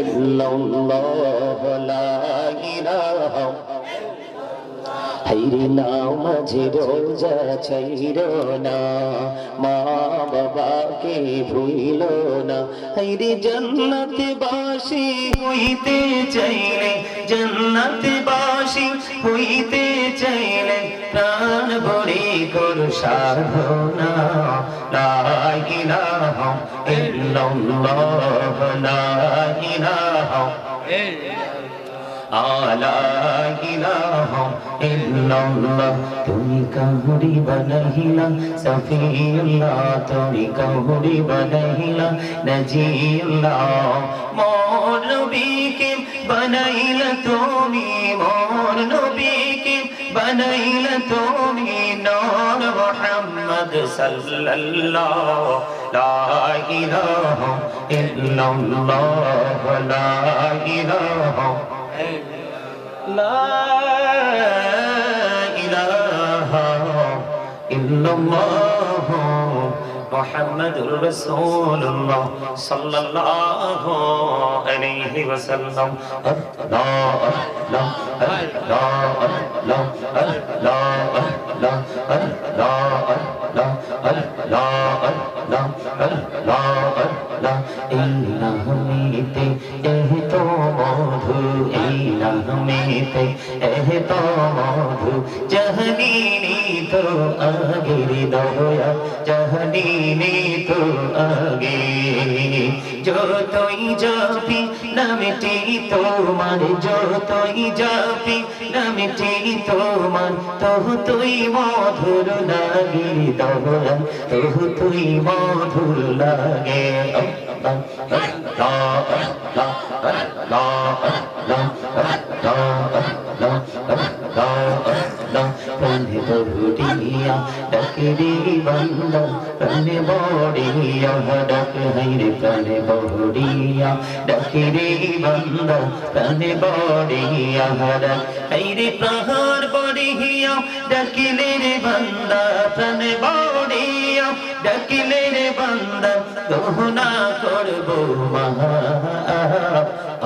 ইল্লাল্লাহ লা ইলাহা হাইরে নাও মাঝে রোজা ছাইর না মা বাবাকে ভুইল না হাইরে জান্নাত বাসি হইতে চাইলে জান্নাত বাসি হইতে চাইলে গুরু সাধনা লাইলাহ ইল্লাল্লাহ লাইলাহ তুমি কাহুরি বনহিলা সফিউল্লা তুমি কাহুরি বনহিলা নজিউল্লা মৌলবীকে বনাইলা তুমি মৌলবী বানাইলা তুমি নর মোহাম্মদ সাল্লাল্লাহ লা ইলাহা ইল্লাল্লাহ লা ইলাহা লা ইলাহা ইল্লাল্লাহ মোহাম্মদুর রাসূলুল্লাহ সাল্লাল্লাহু আলাইহি ওয়াসাল্লাম আল্লাহ আল্লাহ আল্লাহ আল্লাহ আল্লাহ আল্লাহ আল্লাহ আল্লাহ আল্লাহ আল্লাহ আল্লাহ ইন্নাহুমিতে এহ তো মধু ইন্নাহুমিতে এহ তো মধু জাহানিনী तो आगे दया जहनी ने तो आगे जो तो जापी न मिटे तो मान जो तो जापी न मिटे तो मान तो তুই মধুর লাগে দয়া তো তুই মধুর লাগে লা লা লা লা প্রাণে বহুড়িয়া ডাকরি বন্দা, প্রাণে বড়িয়া ডাক হাইরে প্রাণে বহুড়িয়া ডাকরি বন্দা, প্রাণে বড়িয়া ডাক হাইরে প্রহার বড়িয়া ডাকিলে রে বন্দা, প্রাণে বড়িয়া ডাকিলে রে বন্দা গহনা করব মহা।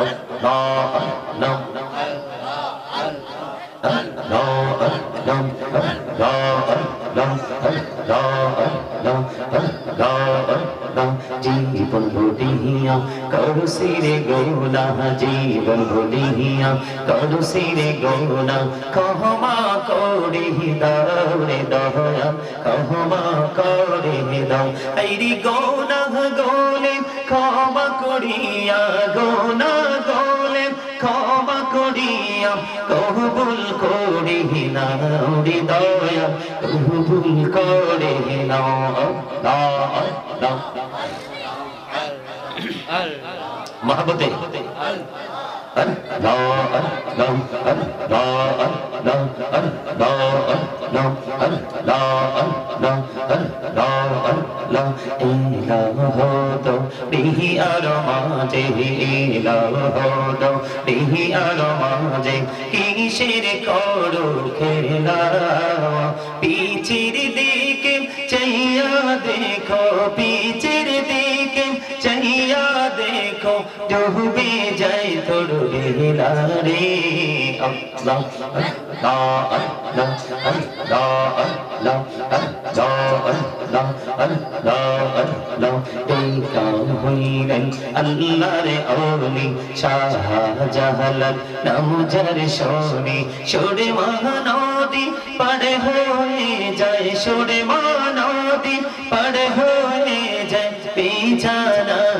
আল্লাহ আল্লাহ। জীবন ভুলিয়া করু সিরে গৌলা জীবন ভুলিয়া করু সিরে গৌলা কহমা করি দৌড়ে দহয়া কহমা করি দাও আইরি গৌনা গোলে ক্ষমা করিয়া গৌনা কবুল করি নাও হৃদয়া কবুল করে নাও আল্লাহ আল্লাহ মহব্বতে আল্লাহ আল্লাহ আল্লাহ আল্লাহ আল্লাহ আল্লাহ আল্লাহ আল্লাহ আল্লাহ আল্লাহ ইলাহ বিহি আর মাঝে ইলাহ বিহি আর মাঝে কিসের করো খেলা পিছির দিকে চাইয়া দেখো পিছির দিকে চাইয়া দেখো ডুবে যায় তোর বেলা রে আল্লাহ আল্লাহ আল্লাহ আল্লাহ আল্লাহ আল্লাহ আল্লাহ আল্লাহ এই কাম হইলেন আল্লাহর আউলি শাহজাহালাল নামজার মহানদী পাড়ে হয়ে যায় সরে মহানদী পাড়ে হয়ে যায় পিছানা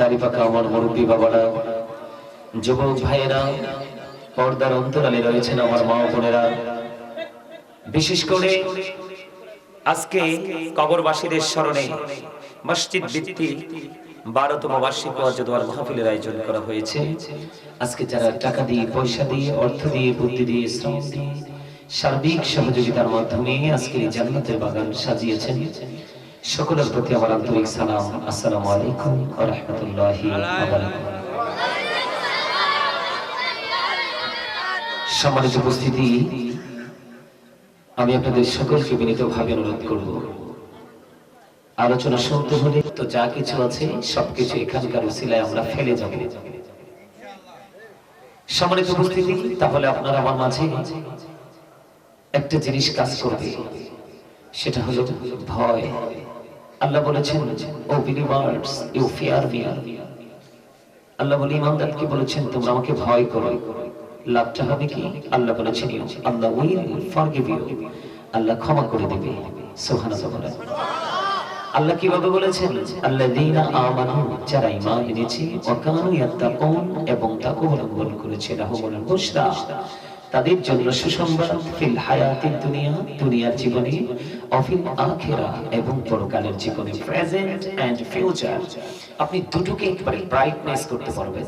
দাড়ি পাকা আমার মুরব্বী বাবারা, যুবক ভাইয়েরা, পর্দার অন্তরালে রয়েছেন আমার মা বোনেরা। বিশেষ করে আজকে কবরবাসীদের স্মরণে মসজিদ ভিত্তিক বারোতম বার্ষিক ওয়াজ দোয়ার মাহফিলের আয়োজন করা হয়েছে। আজকে যারা টাকা দিয়ে, পয়সা দিয়ে, অর্থ দিয়ে, বুদ্ধি দিয়ে শ্রম দিয়ে সার্বিক সহযোগিতার মাধ্যমে আজকে জান্নাতের বাগান সাজিয়েছেন। সকলের প্রতি আমার আন্তরিক সালাম। আসসালামু আলাইকুম ওয়া রাহমাতুল্লাহি সম্মানিত উপস্থিতি, আমি আপনাদের সকলকে বিনীতভাবে অনুরোধ করব। আলোচনা শুনতে হলে তো যা কিছু আছে সবকিছু এখানকার উসিলায় আমরা ফেলে যাব। সম্মানিত উপস্থিতি, তাহলে আপনারা আমার মাঝে একটা জিনিস কাজ করবে। সেটা হলো ভয়। আল্লাহ বলেছেন, O believers you fear me Allah বলে, ইমানদারকে বলেছেন, তোমরা আমাকে ভয় করো। লাভটা হবে কি? আল্লাহ বলেছেন Allah will forgive you Allah ক্ষমা করে দিবে। সুবহানাল্লাহ বলেন। আল্লাহ কীভাবে বলেছেন? আল্লাযীনা আমানু, যারা ঈমান এনেছে, ওয়া কানু ইয়াত্তাকুন এবং তাকওয়া অবলম্বন করেছে, লাহুমুল বুশরা। তাদের জন্য সুসংবাদ দুনিয়ার জীবনে, অফিল আখেরা এবং পরকালের জীবনে প্রেজেন্ট ফিউচার আপনি দুটোকে একবারে ব্রাইটনেস করতে পারবেন।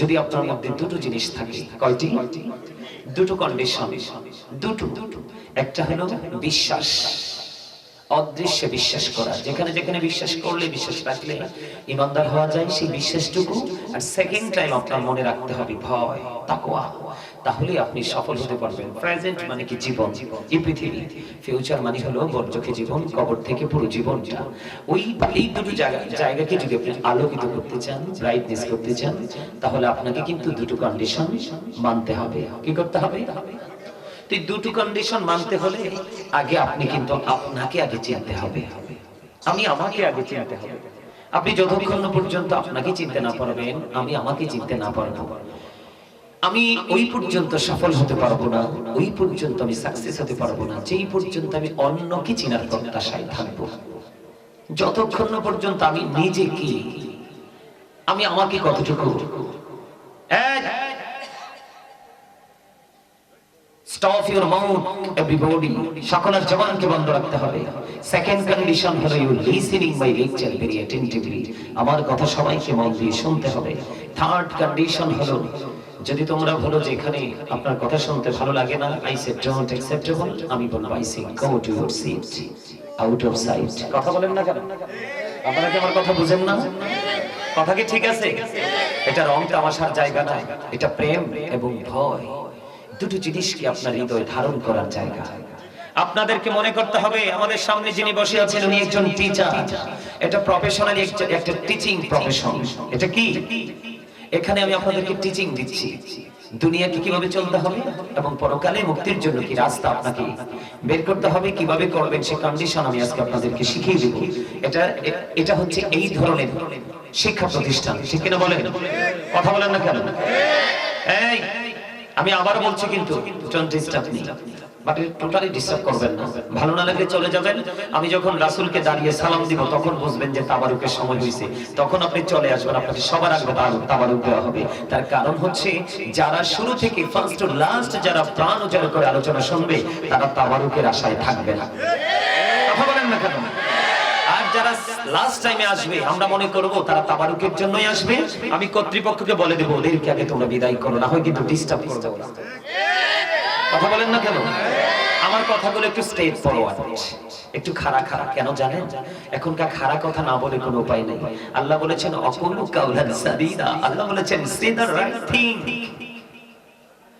যদি আপনার মধ্যে দুটো জিনিস থাকে, কয়টি? দুটো কন্ডিশন দুটো। একটা হলো বিশ্বাস। অদৃশ্যে বিশ্বাস করা। যেখানে যেখানে বিশ্বাস করলে বিশ্বাস রাখলে ইমানদার হওয়া যায় সেই বিশ্বাসটুকু। আর সেকেন্ড টাইম আপনার মনে রাখতে হবে ভয়, তাকওয়া। তাহলে আপনি সফল হতে পারবেন। প্রেজেন্ট মানে কি? জীবন। এই পৃথিবী। ফিউচার মানে হলো বর্জকে জীবন, কবর থেকে পুরো জীবনটা। ওই এই দুটো জায়গা, জায়গাকে যদি আপনি আলোকিত করতে চান ব্রাইটনেস করতে চান, তাহলে আপনাকে কিন্তু দুটো কন্ডিশন মানতে হবে। কি করতে হবে? তো দুটো কন্ডিশন মানতে হলে আগে আপনি কিন্তু আপনাকে আগে চিনতে হবে। আমি আমাকে আগে চিনতে হবে। আপনি যতক্ষণ পর্যন্ত আপনাকে চিনতে না পারবেন আমি আমাকে চিনতে না পারব। আমি ওই পর্যন্ত সফল হতে পারব না ওই পর্যন্ত আমি সাকসেস হতে পারব না যেই পর্যন্ত আমি অন্যকে চিনার প্রত্যাশায় থাকব। যতক্ষণ পর্যন্ত আমি নিজে কি আমি আমাকে কতটুকু এই, সকলের জবানকে বন্ধ রাখতে হবে। সেকেন্ড কন্ডিশন হলো ইউ লেকচার ভেরি আমার কথা সবাইকে মন দিয়ে শুনতে হবে। থার্ড কন্ডিশন হলো, যদি তোমরা বলো যে এখানে আপনার কথা শুনতে ভালো লাগে না আই সে ডোন্ট অ্যাকসেপ্টেবল আমি বলব I go to sit out of sight কথা বলেন না কেন? আপনারা কি আমার কথা বুঝেন না? কথা কি ঠিক আছে? এটা রং তামাশার জায়গা নয় এটা প্রেম এবং ভয়। দুটো জিনিসকে আপনার হৃদয়ে ধারণ করার জায়গা। আপনাদেরকে মনে করতে হবে, আমাদের সামনে যিনি বসে আছেন, উনি একজন টিচার এটা প্রফেশনালি একটা টিচিং প্রফেশন এটা কি? এখানে আমি আপনাদেরকে টিচিং দিচ্ছি। দুনিয়াকে কীভাবে চলতে হবে এবং পরকালে মুক্তির জন্য কি রাস্তা আপনাকে বের করতে হবে, কীভাবে করবেন সে কন্ডিশন আমি আজকে আপনাদেরকে শিখিয়ে দেব। এটা এটা হচ্ছে এই ধরনের শিক্ষা প্রতিষ্ঠান। ঠিক কিনা বলেন? কথা বলেন না কেন? এই আমি আবার বলছি কিন্তু আমি যখন রাসূলকে দাঁড়িয়ে সালাম দিব, তখন বুঝবেন যে তাবারুকের সময় হয়েছে। তখন আপনি চলে আসবেন, আপনাকে সবার আগে তাবারুক দেওয়া হবে। তার কারণ হচ্ছে, যারা শুরু থেকে ফার্স্ট টু লাস্ট যারা প্রাণ উজাড় করে আলোচনা শুনবে, তারা তাবারুকের আশায় থাকবে না। কথা বলেন না কেন? যারা লাস্ট টাইমে আসবে, আমরা মনে করব তারা তাবারুকের জন্যই আসবে। আমি কর্তৃপক্ষকে বলে দেবো, ওদেরকে আগে তোমরা বিদায় করো, না হয় কিন্তু ডিস্টার্ব করবে ওরা। কথা বলেন না কেন? আমার কথাগুলো একটু স্টেজ ফরওয়ার্ড একটু খাড়া খাড়া, কেন জানেন? এখনকার খাড়া কথা না বলে কোনো উপায় নেই। আল্লাহ বলেছেন, অকুলু কাউলান সাদিদা। আল্লাহ বলেছেন সে রাইট থিং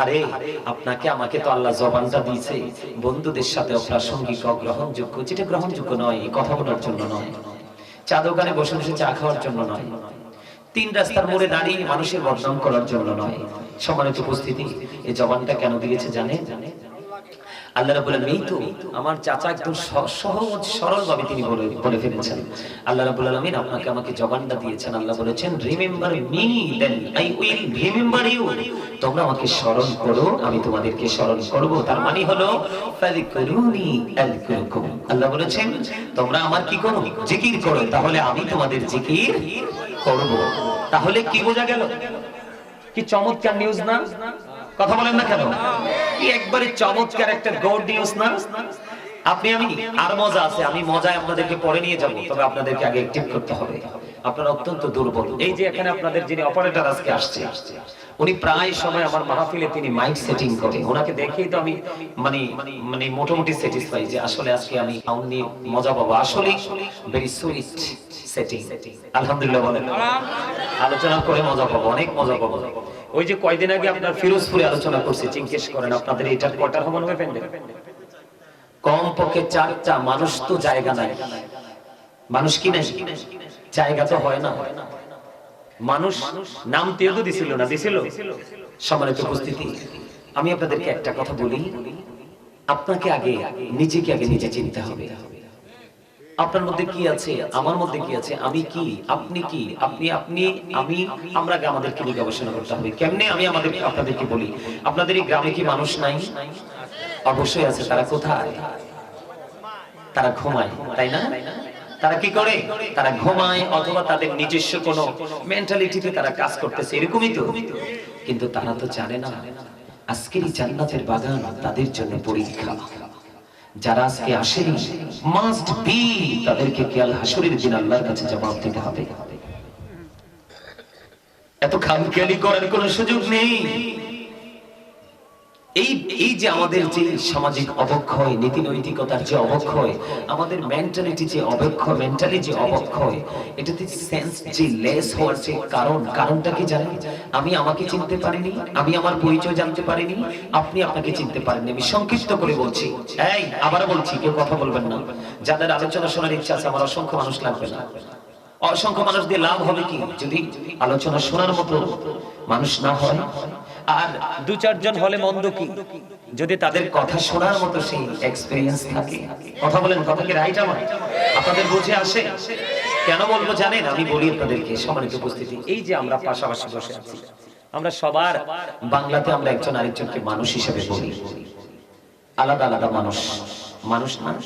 আরে আপনাকে আমাকে তো আল্লাহ জবানটা দিয়েছে। বন্ধুদের সাথে অপ্রাসঙ্গিক অগ্রহণযোগ্য, যেটা গ্রহণযোগ্য নয় কথা বলার জন্য নয়। চা দোকানে বসে বসে চা খাওয়ার জন্য নয়। তিন রাস্তার মোড়ে দাঁড়িয়ে মানুষের বদনাম করার জন্য নয়। সম্মানিত উপস্থিতি এই জবানটা কেন দিয়েছে জানে জানে আল্লাহ রাব্বুল আলামিন তো আমার চাচা একদম সহজ সরল ভাবে তিনি বলে ফেলেছেন। আল্লাহ রাব্বুল আলামিন আপনাকে আমাকে জবানটা দিয়েছেন। আল্লাহ বলেছেন remember me then I will remember you তোমরা আমাকে স্মরণ করো, আমি তোমাদেরকে স্মরণ করব। তার মানে হলো, ফাযকুরুনি আযকুরকুম। আল্লাহ বলেছেন, তোমরা আমার কি করো? জিকির করো। তাহলে আমি তোমাদের জিকির করব। তাহলে কি বোঝা গেল? কি চমৎকার নিউজ না? কথা বলেন না কেন? কি একবারে চমৎকার একটা গড নিউজ না? আপনি আমি আর মজা আছে আমি মজায় আপনাদেরকে পরে নিয়ে যাব তবে আপনাদেরকে আগে অ্যাক্টিভ করতে হবে। আপনারা অত্যন্ত দুর্বল। এই যে এখানে আপনাদের যিনি অপারেটর আজকে আসছে উনি প্রায় সময় আমার মাহফিলে তিনি মাইক সেটিং করে ওনাকে দেখেই তো আমি মানে মানে মোটামুটি স্যাটিসফাই যে আসলে আজকে আমি সাউন্ড নিয়ে মজা পাবো। আসলে ভেরি সুইট সেটিং আলহামদুলিল্লাহ বলেন। আলোচনা করে মজা পাবো অনেক মজা পাবো। ওই যে কয়দিন আগে আপনার ফিরোজপুরে আলোচনা করছি, জিজ্ঞেস করেন, আপনাদের এটার কটার হবে কম পক্ষে চারটা, মানুষ তো জায়গা নাই। মানুষ কি নাই? জায়গা তো হয় না। মানুষ নাম তেও তো দিছিল না, দিছিল? সম্মানিত উপস্থিতি, আমি আপনাদেরকে একটা কথা বলি। আপনাকে আগে, নিজেকে আগে নিজে চিনতে হবে। আপনার মধ্যে কি আছে? আমার মধ্যে কি আছে? আমি কি? আপনি কি? আপনি আপনি, আমি, আমরা আমাদেরকে নিয়ে গবেষণা করতে হবে? কেমনে আমি আমাদের, আপনাদেরকে বলি? আপনাদের এই গ্রামে কি মানুষ নাই? অবশ্যই আছে। তারা কোথায়? তারা ঘুমায়, তাই না? তারা কি করে? তারা ঘুমায় অথবা তাদের নিজস্ব কোনো মেন্টালিটিতে তারা কাজ করতেছে। এরকমই তো। কিন্তু তারা তো জানে না। আজকের এই জান্নাতের বাগান তাদের জন্য পরীক্ষা। যারা আজকে আসেনি মাস্ট বি তাদেরকে কেয়াল হাসুরের দিন আল্লাহর কাছে জবাব দিতে হবে। এত খামখেয়ালি করার কোনো সুযোগ নেই। এই এই যে আমাদের যে সামাজিক অবক্ষয়, নীতি নৈতিকতার যে অবক্ষয়, আমাদের মেন্টালিটি যে মেন্টালি যে অবক্ষয়, এটাতে সেন্স যে লেস হওয়ার যে কারণ, কারণটা কি জানেন? আমি আমাকে চিনতে পারিনি, আমি আমার পরিচয় জানতে পারিনি, আপনি আপনাকে চিনতে পারেননি। আমি সংক্ষিপ্ত করে বলছি। এই আবার বলছি, কেউ কথা বলবেন না। যাদের আলোচনা শোনার ইচ্ছা আছে, আমার অসংখ্য মানুষ লাগবে না। অসংখ্য মানুষ দিয়ে লাভ হবে কি? যদি আলোচনা শোনার মতো মানুষ না হয় আর দু চারজন হলে মন্দ কি? যদি তাদের কথা শোনার মতো সেই এক্সপেরিয়েন্স থাকে। কথা বলেন, কথা কি রাইট আমার? আপনাদের বুঝে আসে? কেন বলব জানেন? আমি বলি আপনাদেরকে, সম্মানিত উপস্থিতি। এই যে আমরা পাশাপাশি বসে আছি, আমরা সবার বাংলাতে আমরা একজন আরেকজনকে মানুষ হিসেবে বলি। আলাদা আলাদা মানুষ। মানুষ মানুষ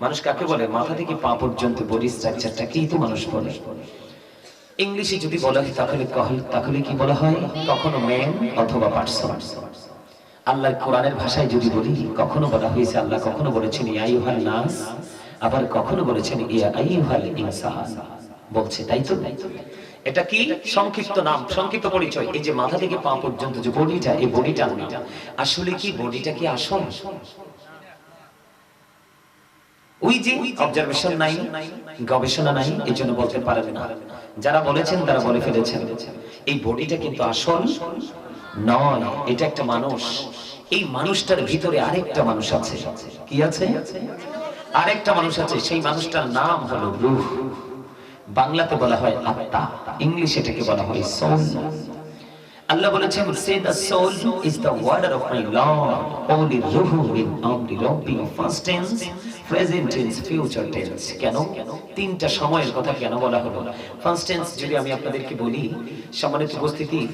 মানুষ কাকে বলে? মাথা থেকে পা পর্যন্ত বডি স্ট্রাকচারটাকেই তো মানুষ বলে। ইংলিশে যদি বলা হয়, তাহলে তাহলে কি বলা হয়? কখনো ম্যান অথবা পার্সন আল্লাহর কোরআনের ভাষায় যদি বলি, কখনো বলা হয়েছে, আল্লাহ কখনো বলেছেন ইয়াইহাল নাস আবার কখনো বলেছেন, ইয়া আইহাল ইনসান বলছে, তাই তো? এটা কি? সংক্ষিপ্ত নাম, সংক্ষিপ্ত পরিচয়। এই যে মাথা থেকে পা পর্যন্ত যে বডিটা, এই বডিটা আসলে কি বডিটা কি আসল? ওই যে অবজারভেশন নাই, গবেষণা নাই এই জন্য বলতে পারেন না। যারা বলেছেন, তারা বলে ফেলেছেন। এই বডিটা কিন্তু আসল নয়, এটা একটা মানুষ। এই মানুষটার ভিতরে আরেকটা মানুষ আছে। কি আছে? আরেকটা মানুষ আছে, সেই মানুষটার নাম হলো রূহ। বাংলাতে বলা হয় আত্মা, ইংলিশে এটাকে বলা হয় সোল আল্লাহ বলেছেন say the soul is the order of my Lord only রুহু ইন আমরি রব্বি first tense present tense future tense কেন? তিনটা সময়ের কথা কেন বলা হলো? ফার্স্ট টেন্স যদি আমি আপনাদেরকে বলি, সম্মানিত উপস্থিতি,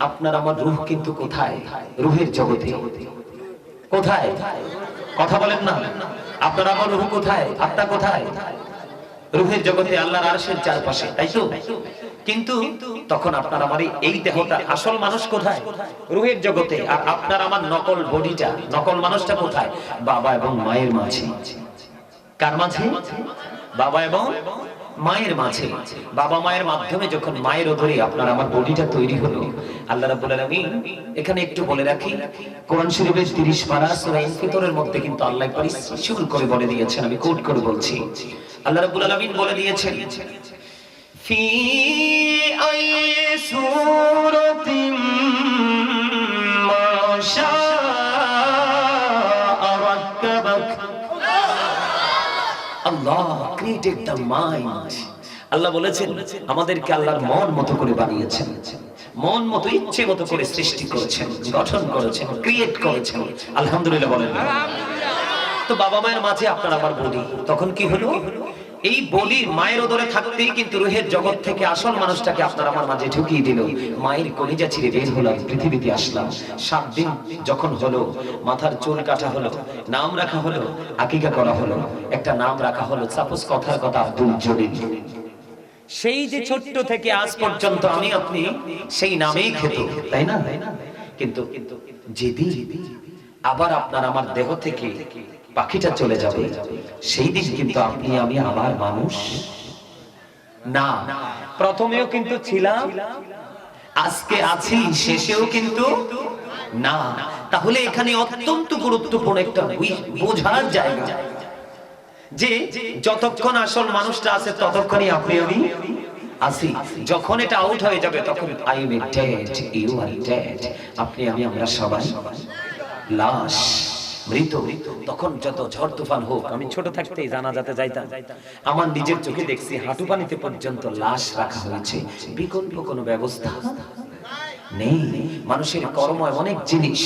আপনার আমার রূহ কিন্তু কোথায়? রূহের জগতে। কোথায়? কথা বলেন না। আপনার আমার রূহ কোথায়? আত্মা কোথায়? রূহের জগতে আল্লাহর আরশের চারপাশে, তাই তো? কিন্তু তখন আপনার আমার এই- দেহটা আসল মানুষ কোথায়? রুহের জগতে। আর আপনার আমার নকল বডিটা, নকল মানুষটা কোথায়? বাবা এবং মায়ের মাঝে। কার মাঝে? বাবা এবং মায়ের মাঝে। বাবা মায়ের মাধ্যমে যখন মায়ের ওধরে আপনার আমার বডিটা তৈরি হলো, আল্লাহ রাব্বুল আলামিন এখানে একটু বলে রাখি, কোরআন শরীফের 30 পারা সূরা ইনফিতরের মধ্যে কিন্তু আল্লাহ একবার শুরু করে বলে দিয়েছেন, আমি কোট করে বলছি। আল্লাহ রাব্বুল আলামিন বলে দিয়েছেন, ফি আই সূরাতিন ক্রিয়েটেড দ্য মাইন্ড আল্লাহ বলেছেন, আমাদেরকে আল্লাহর মন মতো করে বানিয়েছেন। মন মতো, ইচ্ছে মতো করে সৃষ্টি করেছেন, গঠন করেছেন ক্রিয়েট করেছেন। আলহামদুলিল্লাহ বলেন। তো বাবা মায়ের মাঝে আপনার আমার বলি, তখন কি হলো? এই বলির মায়ের ওদরে থাকতেই কিন্তু রুহের জগৎ থেকে আসল মানুষটাকে আপনার আমার মাঝে ঢুকিয়ে দিল। মায়ের কলিজা ছিঁড়ে বের হলাম, পৃথিবীতে আসলাম। সাত দিন যখন হলো, মাথার চুল কাটা হলো, নাম রাখা হলো, আকিকা করা হলো। একটা নাম রাখা হলো, সাপোজ কথার কথা আব্দুল জলিল। সেই যে ছোট্ট থেকে আজ পর্যন্ত আমি আপনি সেই নামেই খেত, তাই না? কিন্তু যেদিন আবার আপনার আমার দেহ থেকে পাখিটা চলে যাবে। সেই দিন কিন্তু আপনি, আমি আবার মানুষ? না। প্রথমেও কিন্তু ছিলাম। আজকে আছি, শেষেও কিন্তু না। তাহলে এখানে অত্যন্ত গুরুত্বপূর্ণ একটা বোঝার জায়গা। যে যতক্ষণ আসল মানুষটা আছে, ততক্ষণই আপনি, আমি আসি যখন এটা আউট হয়ে যাবে, তখন I am dead you are dead আপনি, আমি, আমরা সবাই লাশ। মৃত, তখন যত ঝড় তুফান হোক, আমি ছোট থাকতেই জানা যাতে যাইতাম। আমার নিজের চোখে দেখছি, হাঁটু পানিতে পর্যন্ত লাশ রাখা হয়েছে। বিকল্প কোনো ব্যবস্থা নেই। মানুষের কর্ম এমন এক জিনিস,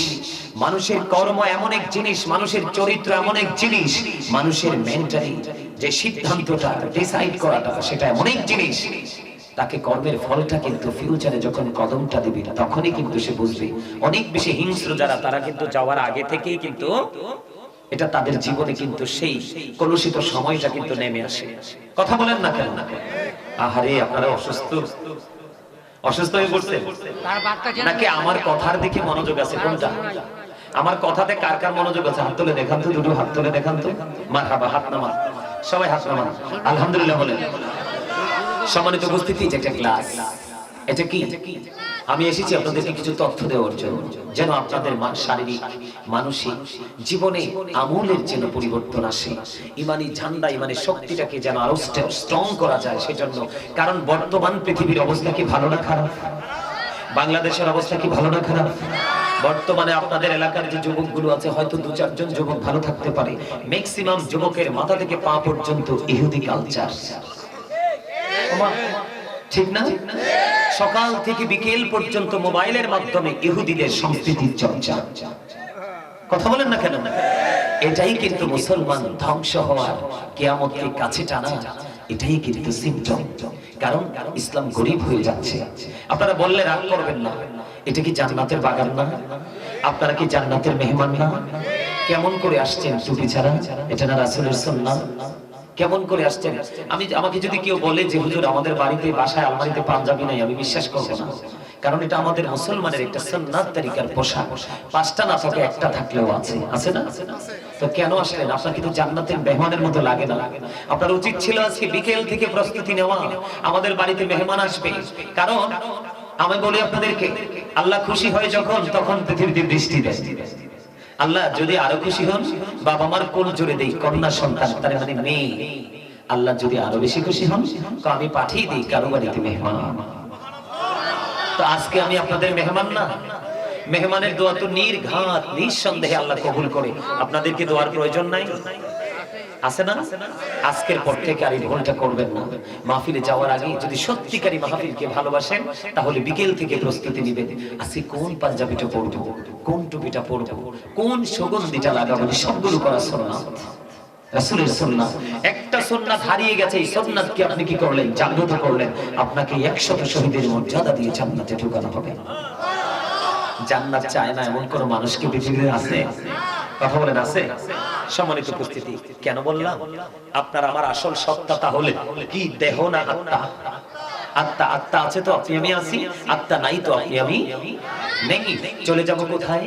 মানুষের কর্ম এমন এক জিনিস, মানুষের চরিত্র এমন এক জিনিস, মানুষের মেন্টালি যে সিদ্ধান্তটা ডিসাইড করাটা, সেটা এমন এক জিনিস তাকে কর্মের ফলটা কিন্তু ফিউচারে যখন কদমটা দিবে, তখনই কিন্তু সে বুঝবে। অনেক বেশি হিংস্র যারা, তারা কিন্তু যাওয়ার আগে থেকেই কিন্তু এটা তাদের জীবনে কিন্তু সেই কলুষিত সময়টা কিন্তু নেমে আসে। কথা বলেন না কেন? আহারে, আপনারা অসুস্থ। অসুস্থ হয়ে যেন নাকি আমার কথার দিকে মনোযোগ আছে? কোনটা? আমার কথাতে কার কার মনোযোগ আছে? হাত তুলে দেখান তো, দুটো হাত তুলে দেখান তো। মার হাত নামা সবাই হাত নামা আলহামদুলিল্লাহ বলেন। সম্মানিত উপস্থিতি একটা ক্লাস এটা কি? আমি এসেছি আপনাদেরকে কিছু তথ্য দেওয়ার জন্য, যেন আপনাদের শারীরিক, মানসিক জীবনে আমূলের যেন পরিবর্তন আসে। ইমানি ঝান্ডা, ইমানি শক্তিটাকে যেন আরও স্ট্রং করা যায় সেজন্য। কারণ বর্তমান পৃথিবীর অবস্থা কি ভালো না খারাপ? বাংলাদেশের অবস্থা কি ভালো না খারাপ? বর্তমানে আপনাদের এলাকার যে যুবকগুলো আছে, হয়তো দু চারজন যুবক ভালো থাকতে পারে। ম্যাক্সিমাম যুবকের মাথা থেকে পা পর্যন্ত ইহুদি কালচার ঠিক না? সকাল থেকে বিকেল পর্যন্ত মোবাইলের মাধ্যমে ইহুদিদের সংস্কৃতির চর্চা। কথা বলেন না কেন? এটাই কিন্তু মুসলমান ধ্বংস হওয়ার কেয়ামতকে কাছে টানা। এটাই কিন্তু সিমটম কারণ ইসলাম গরিব হয়ে যাচ্ছে। আপনারা বললে রাগ করবেন না। এটা কি জান্নাতের বাগান না? আপনারা কি জান্নাতের মেহমান না? কেমন করে আসছেন টুপি ছাড়া? এটা না রাসূলের সুন্নাহ কেমন করে আসছেন? আমি আমাকে যদি কেউ বলে যে, হুজুর, আমাদের বাড়িতে, বাসায় আলমারিতে পাঞ্জাবি নাই, আমি বিশ্বাস করব না। কারণ এটা আমাদের মুসলমানের একটা সন্ন্যাত তরিকার পোশাক। পাঁচটা না থাকে একটা থাকলেও আছে। আছে না? তো কেন আসলেন? আপনার কিন্তু জান্নাতের মেহমানের মতো লাগে না? আপনার উচিত ছিল আজকে বিকেল থেকে প্রস্তুতি নেওয়া। আমাদের বাড়িতে মেহমান আসবে। কারণ আমি বলি আপনাদেরকে, আল্লাহ খুশি হয় যখন, তখন পৃথিবীতে বৃষ্টি দেয়। আল্লাহ যদি আরও খুশি হন, বাবা মার কোল জোরে দেই, কন্যা সন্তান, তার মানে মেয়ে। আল্লাহ যদি আরও বেশি খুশি হন, তো আমি পাঠিয়ে দিই, কারও বাড়িতে মেহমান। তো আজকে আমি আপনাদের মেহমান না, মেহমানের দোয়া তো নির্ঘাত, নিঃসন্দেহে আল্লাহ কবুল করে। আপনাদেরকে দোয়ার প্রয়োজন নাই। আছে না? আজকের পর থেকে আর এই ভুলটা করবেন না। মাহফিলে যাওয়ার আগে যদি সত্যিকারী মাহফিলকে ভালোবাসেন, তাহলে বিকেল থেকে প্রস্তুতি নেবেন। আজকে কোন পাঞ্জাবিটা পরবো কোন টুপিটা পরবো কোন সুগন্ধিটা লাগাবো? সবগুলো করা 100 শহীদের মর্যাদা দিয়ে হবে। জান্নাত চায় না এমন কোন মানুষকে পৃথিবীতে আছে? কথা বলেন, আছে? সম্মানিত উপস্থিতি? কেন বললাম? আপনার আমার আসল সত্তা তাহলে কি দেহ না আত্মা? আত্মা আত্মা আছে তো? আপনি আমি আছি? আত্মা নাই তো? আপনি আমি নেই? চলে যাব কোথায়?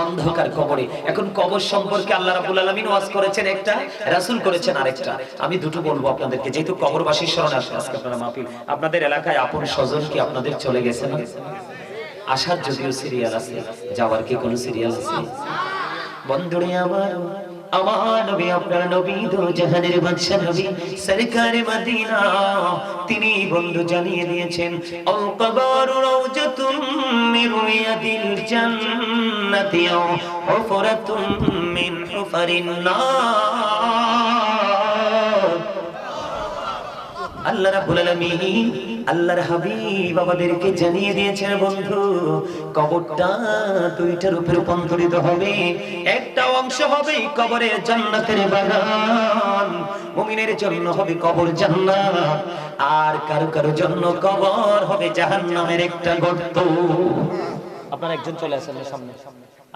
অন্ধকার কবরে। এখন কবর সম্পর্কে আল্লাহ রাব্বুল আলামিন ওয়াজ করেছেন একটা, রাসূল করেছেন আরেকটা। আমি দুটো বলব আপনাদেরকে, যেহেতু কবরবাসীর স্মরণ আসে আজকে আপনারা মাহফিল। আপনাদের এলাকায় আপন স্বজন কি আপনাদের চলে গেছে না? আসার যদিও সিরিয়াল আছে, যাওয়ার কি কোনো সিরিয়াল আছে? বন্ধুরে আমার আমার নবী, আপনার নবী দো জাহানের বাদশা নবী, সরকারে মদিনা, তিনি বন্ধু জানিয়ে দিয়েছেন আল কবর রাউজাতুম মিন রিয়াদিল জান্নাতি মিন নার। আল্লাহ রাব্বুল আলামিন আল্লাহর হাবিব আমাদেরকে জানিয়ে দিয়েছেন বন্ধু কবরটা দুইটা রূপে রূপান্তরিত হবে। একটা অংশ হবে কবরের জান্নাতের বাগান মুমিনের জন্য হবে কবর জান্নাত আর কারও কারও জন্য কবর হবে জাহান্নামের একটা গর্ত। আপনার একজন চলে আসেন না সামনে।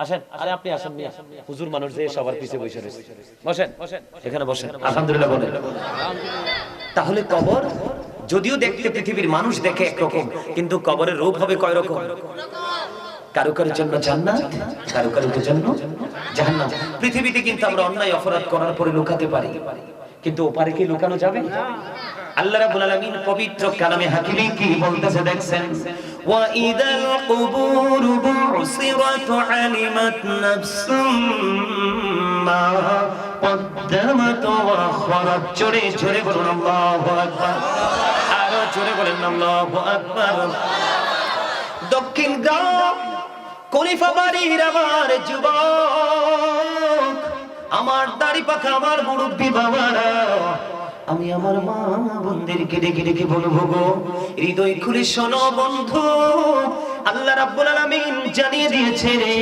আসেন আরে আপনি আসেন নিয়ে হুজুর মানুষ যে সবার পিছে বসে রয়েছে। বসেন বসেন। এখানে বসেন। আলহামদুলিল্লাহ বলেন। তাহলে কবর যদিও দেখতে পৃথিবীর মানুষ দেখে একরকম কিন্তু কবরের রূপ হবে কয় রকম কারো কারোর জন্য জান্নাত কারো কারোর জন্য জাহান্নাম পৃথিবীতে কিন্তু আমরা অন্যায় অপরাধ করার পরে লুকাতে পারি কিন্তু ওপারে কি লুকানো যাবে আল্লাহ রাব্বুল আলামিন পবিত্র কালামে হাকিমে কি বলতেছে দেখছেন ওয়া ইদাল কুবুর বুসিরাত আলিমাত নাফসুম মা قدمت واخرت জোরে জোরে বলুন আল্লাহু আকবার আরো জোরে বলেন, আল্লাহু আকবার। দক্ষিণ গ্রাম কলিফা বাড়ির আমার যুবক, আমার দাড়ি পাখা, আমার মুরব্বী বাবারা, আমি আমার মা বোনদেরকে ডেকে ডেকে বলব গো, হৃদয় খুলে শোনো বন্ধু। আল্লাহ রাব্বুল আলামিন জানিয়ে দিয়েছে রে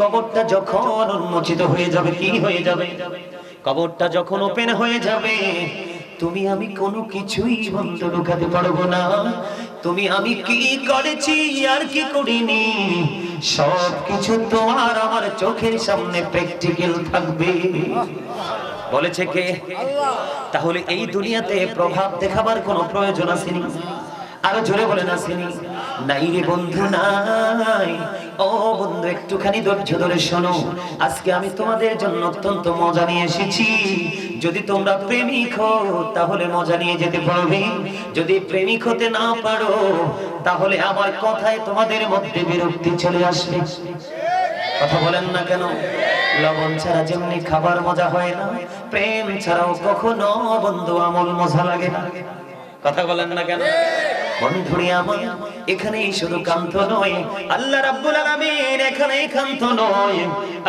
কবরটা যখন উন্মোচিত হয়ে যাবে, কি হয়ে যাবে? কবরটা যখন ওপেন হয়ে যাবে তুমি আমি কোনো কিছুই বন্ধ লুকাতে পারব না। তুমি আমি কি করেছি আর কি করিনি? সব কিছু তোমার আমার চোখের সামনে প্র্যাকটিক্যাল থাকবে। বলেছে কে? তাহলে এই দুনিয়াতে প্রভাব দেখাবার কোনো প্রয়োজন আসেনি। আরও জোরে বলেন, আসেনি। নাই রে বন্ধু, নাই। ও বন্ধু, একটুখানি ধৈর্য ধরে শোনো। আজকে আমি তোমাদের জন্য অত্যন্ত মজা নিয়ে এসেছি। যদি তোমরা প্রেমিক হও, তাহলে মজা নিয়ে যেতে পারবে। যদি প্রেমিক হতে না পারো, তাহলে আমার কথায় তোমাদের মধ্যে বিরক্তি চলে আসবে। কথা বলেন না কেন? লবণ ছাড়া যেমনি খাবার মজা হয় না, প্রেম ছাড়াও কখনো বন্ধু আমল মজা লাগে না। কথা বলেন না কেন? বন্ধুরে আমার, এখানেই শুধু কান্ত নয়। আল্লাহ রাব্বুল আলামিন এখানেই কান্ত নয়।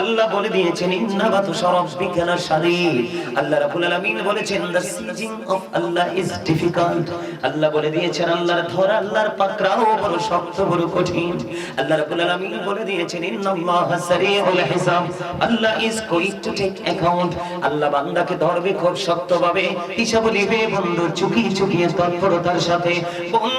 আল্লাহ বলে দিয়েছেন ইন্নাবাতু সরাব্বিকানা শারীর আল্লাহ রাব্বুল আলামিন বলেছেন the seizing of Allah is difficult Allah বলে দিয়েছেন, আল্লাহর ধরা, আল্লাহর পাকড়াও বড় শক্ত, বড় কঠিন। আল্লাহ রাব্বুল আলামিন বলে দিয়েছেন, ইন্নাল্লাহা সারিউল হিসাব। Allah is going to take account Allah বান্দাকে ধরবে খুব শক্তভাবে। হিসাব নেবে বন্ধু চুকিয়ে চুকিয়ে তৎপরতার সাথে। বন্ধু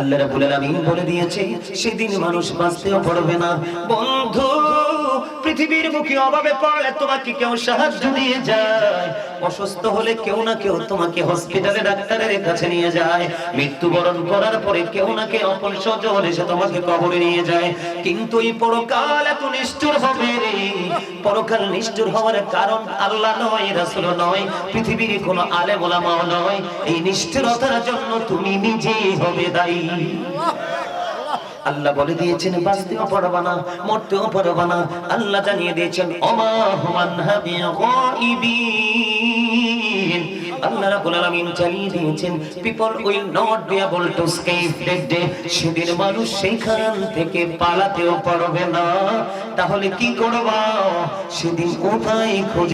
আল্লাহ রাব্বুল আলামিন বলে দিয়েছে, সেদিন মানুষ বাঁচতেও পারবে না। বন্ধু, পৃথিবীর মুখে অভাবে পড়লে তোমাকে কেউ সাহায্য দিয়ে যায়। অসুস্থ হলে কেউ না কেউ তোমাকে হসপিটালে ডাক্তারের কাছে নিয়ে যায়। মৃত্যুবরণ করার পরে কেউ না কেউ অপর স্বজন এসে তোমাকে কবরে নিয়ে যায়। কিন্তু এই পরকাল এত নিষ্ঠুর হবে রে। পরকাল নিষ্ঠুর হওয়ার কারণ আল্লাহ নয়, রাসূল নয়, পৃথিবীর কোনো আলেম ওলামাও নয়। এই নিষ্ঠুরতার জন্য তুমি নিজেই হবে দায়ী। আল্লাহ বলে দিয়েছেন বাঁচতেও পারবা না মরতেও পারবা না। আল্লাহ জানিয়ে দিয়েছেন আল্লাহ সেদিন মানুষ থেকে পালাতেও পারবে না। তাহলে কি করবা? সেদিন কোথায় খোঁজ